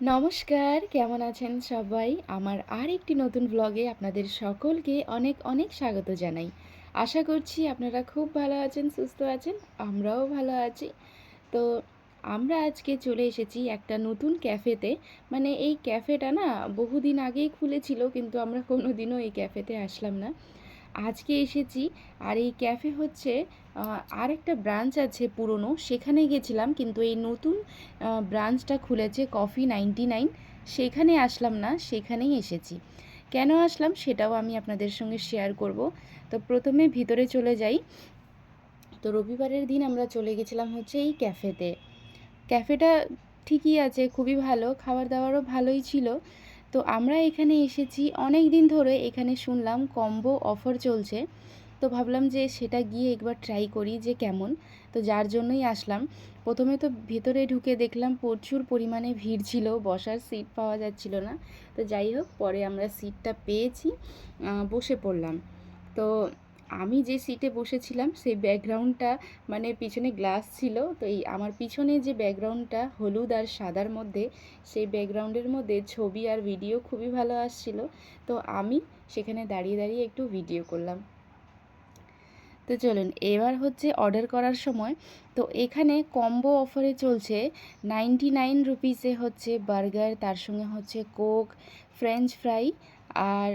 নমস্কার, কেমন আছেন সবাই? আমার আর একটি নতুন ব্লগে আপনাদের সকলকে অনেক অনেক স্বাগত জানাই। আশা করছি আপনারা খুব ভালো আছেন, সুস্থ আছেন, আমরাও ভালো আছি। তো আমরা আজকে চলে এসেছি একটা নতুন ক্যাফেতে মানে এই ক্যাফেটা না বহুদিন আগেই খুলেছিল, কিন্তু আমরা কোনো দিনও এই ক্যাফেতে আসলাম না। আজকে এসেছি আর এই ক্যাফে হচ্ছে আর একটা ব্রাঞ্চ আছে পুরনো, সেখানে গেছিলাম কিন্তু এই নতুন ব্রাঞ্চটা খুলেছে কফি নাইনটি নাইন, সেখানে আসলাম না, সেখানেই এসেছি। কেন আসলাম সেটাও আমি আপনাদের সঙ্গে শেয়ার করব। তো প্রথমে ভিতরে চলে যাই। তো রবিবারের দিন আমরা চলে গেছিলাম হচ্ছে এই ক্যাফেতে। ক্যাফেটা ঠিকই আছে, খুবই ভালো, খাবার দাবারও ভালোই ছিল। তো আমরা এখানে এসেছি অনেক দিন ধরে এখানে শুনলাম কম্বো অফার চলছে। তো ভাবলাম যে সেটা গিয়ে একবার ট্রাই করি যে কেমন। তো যার জন্যই আসলাম। প্রথমে তো ভেতরে ঢুকে দেখলাম প্রচুর পরিমাণে ভিড় ছিল, বসার সিট পাওয়া যাচ্ছিল না। তো যাই হোক, পরে আমরা সিটটা পেয়েছি বসে পড়লাম। তো আমি যে সিটে বসেছিলাম, সেই ব্যাকগ্রাউন্ডটা মানে পিছনে গ্লাস ছিল। তো এই আমার পিছনে যে ব্যাকগ্রাউন্ডটা হলুদ আর সাদার মধ্যে, সেই ব্যাকগ্রাউন্ডের মধ্যে ছবি আর ভিডিও খুবই ভালো আসছিল। তো আমি সেখানে দাঁড়িয়ে দাঁড়িয়ে একটু ভিডিও করলাম। তো চলুন, এবার হচ্ছে অর্ডার করার সময়। তো এখানে কম্বো অফারে চলছে নাইনটি নাইন রুপিসে হচ্ছে বার্গার তার সঙ্গে হচ্ছে কোক ফ্রেঞ্চ ফ্রাই আর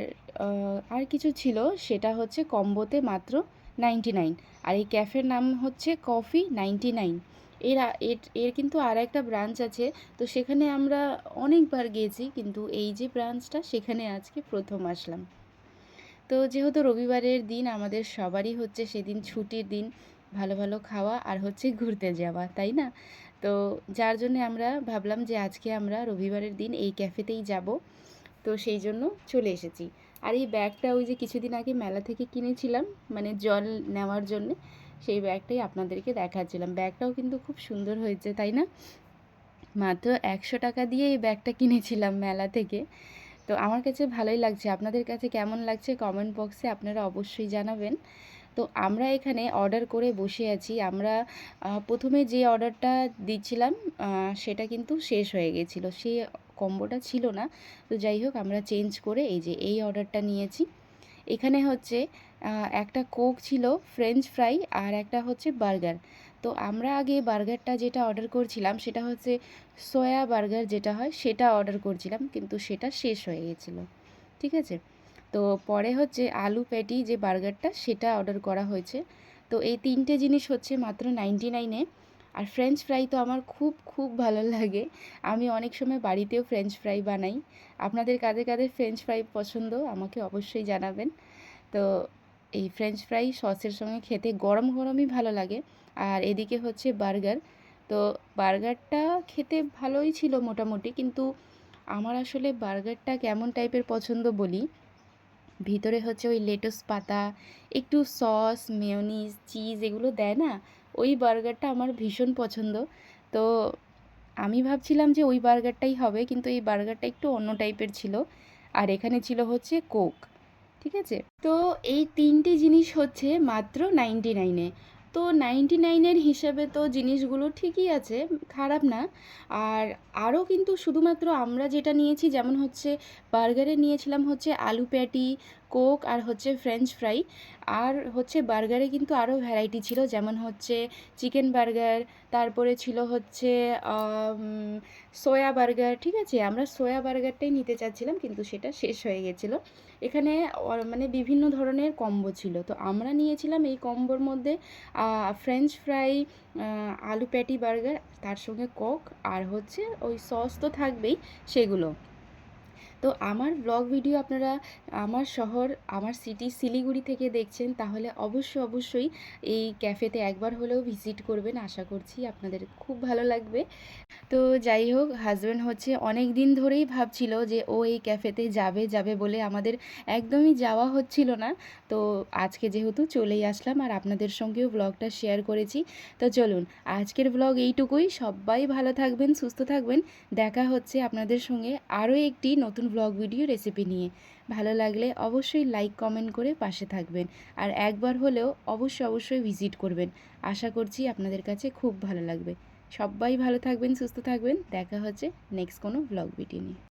আর কিছু ছিল, সেটা হচ্ছে কম্বোতে মাত্র নাইনটি নাইন। আর এই ক্যাফের নাম হচ্ছে কফি নাইনটি নাইন। এর এর কিন্তু আর একটা ব্রাঞ্চ আছে, তো সেখানে আমরা অনেকবার গিয়েছি, কিন্তু এই যে ব্রাঞ্চটা, সেখানে আজকে প্রথম আসলাম। তো যেহেতু রবিবারের দিন, আমাদের সবারই হচ্ছে সেদিন ছুটির দিন, ভালো ভালো খাওয়া আর হচ্ছে ঘুরতে যাওয়া, তাই না? তো যার জন্য আমরা ভাবলাম যে আজকে আমরা রবিবারের দিন এই ক্যাফেতেই যাব, তো সেই জন্য চলে এসেছি। আর এই ব্যাগটা ওই যে কিছুদিন আগে মেলা থেকে কিনেছিলাম মানে জল নেওয়ার জন্য, সেই ব্যাগটাই আপনাদেরকে দেখাচ্ছিলাম। ব্যাগটাও কিন্তু খুব সুন্দর হয়েছে, তাই না? মাত্র একশো টাকা দিয়ে এই ব্যাগটা কিনেছিলাম মেলা থেকে। তো আমার কাছে ভালোই লাগছে। আপনাদের কাছে কেমন লাগছে কমেন্ট বক্সে আপনারা অবশ্যই জানাবেন। তো আমরা এখানে অর্ডার করে বসে আছি। আমরা প্রথমে যে অর্ডারটা দিচ্ছিলাম সেটা কিন্তু শেষ হয়ে গেছিল। সেই কম্বোটা ছিল না। তো যাই হোক, আমরা চেঞ্জ করে এই যে এই অর্ডারটা নিয়েছি। এখানে হচ্ছে একটা কোক ছিল ফ্রেঞ্চ ফ্রাই আর একটা হচ্ছে বার্গার তো আমরা আগে বার্গারটা যেটা অর্ডার করছিলাম, সেটা হচ্ছে সয়া বার্গার যেটা হয়, সেটা অর্ডার করছিলাম, কিন্তু সেটা শেষ হয়ে গেছিল। ঠিক আছে? তো পরে হচ্ছে আলু প্যাটি যে বার্গারটা সেটা অর্ডার করা হয়েছে। তো এই তিনটে জিনিস হচ্ছে মাত্র নাইনটি নাইনে আর ফ্রেঞ্চ ফ্রাই তো আমার খুব খুব ভালো লাগে। আমি অনেক সময় বাড়িতেও ফ্রেঞ্চ ফ্রাই বানাই। আপনাদের কাদের কাদের ফ্রেঞ্চ ফ্রাই পছন্দ, আমাকে অবশ্যই জানাবেন। তো এই ফ্রেঞ্চ ফ্রাই সসের সঙ্গে খেতে গরম গরমই ভালো লাগে। আর এদিকে হচ্ছে বার্গার তো বার্গারটা খেতে ভালোই ছিল মোটামুটি, কিন্তু আমার আসলে বার্গারটা কেমন টাইপের পছন্দ বলি, ভিতরে হচ্ছে ওই লেটুস পাতা, একটু সস মেয়োনিজ চিজ এগুলো দেয় না? ওই বার্গারটা আমার ভীষণ পছন্দ। তো আমি ভাবছিলাম যে ওই বার্গারটাই হবে, কিন্তু এই বার্গারটা একটু অন্য টাইপের ছিল। আর এখানে ছিল হচ্ছে কোক, ঠিক আছে? তো এই তিনটি জিনিস হচ্ছে মাত্র নাইনটি নাইনে তো নাইনটি নাইনের হিসেবে তো জিনিসগুলো ঠিকই আছে, খারাপ না। আর আরও কিন্তু শুধুমাত্র আমরা যেটা নিয়েছি, যেমন হচ্ছে বার্গারে নিয়েছিলাম হচ্ছে আলু প্যাটি কোক আর হচ্ছে ফ্রেঞ্চ ফ্রাই। আর হচ্ছে বার্গারে কিন্তু আরও ভ্যারাইটি ছিল, যেমন হচ্ছে চিকেন বার্গার, তারপরে ছিল হচ্ছে সোয়া বার্গার, ঠিক আছে? আমরা সোয়া বার্গারটাই নিতে চাচ্ছিলাম, কিন্তু সেটা শেষ হয়ে গেছিল। এখানে মানে বিভিন্ন ধরনের কম্বো ছিল। তো আমরা নিয়েছিলাম এই কম্বোর মধ্যে ফ্রেঞ্চ ফ্রাই আলু প্যাটি বার্গার, তার সঙ্গে কক, আর হচ্ছে ওই সস তো থাকবেই সেগুলো। তো আমার ব্লগ ভিডিও আপনারা আমার শহর, আমার সিটি শিলিগুড়ি থেকে দেখছেন, তাহলে অবশ্যই অবশ্যই এই ক্যাফেতে একবার হলেও ভিজিট করবেন। আশা করছি আপনাদের খুব ভালো লাগবে। তো যাই হোক হাজব্যান্ড হচ্ছে অনেক দিন ধরেই ভাবছিল যে ও এই ক্যাফেতে যাবে যাবে বলে আমাদের একদমই যাওয়া হচ্ছিল না। তো আজকে যেহেতু চলেই আসলাম আর আপনাদের সঙ্গেও ব্লগটা শেয়ার করেছি। তো চলুন, আজকের ব্লগ এইটুকুই। সবাই ভালো থাকবেন, সুস্থ থাকবেন। দেখা হচ্ছে আপনাদের সঙ্গে আরও একটি নতুন ব্লগ ভিডিও রেসিপি নিয়ে। ভালো লাগলে অবশ্যই লাইক কমেন্ট করে পাশে থাকবেন। আর একবার হলেও অবশ্যই অবশ্যই ভিজিট করবেন। আশা করছি আপনাদের কাছে খুব ভালো লাগবে। সবাই ভালো থাকবেন, সুস্থ থাকবেন। দেখা হচ্ছে নেক্সট কোনো ব্লগ ভিডিও নিয়ে।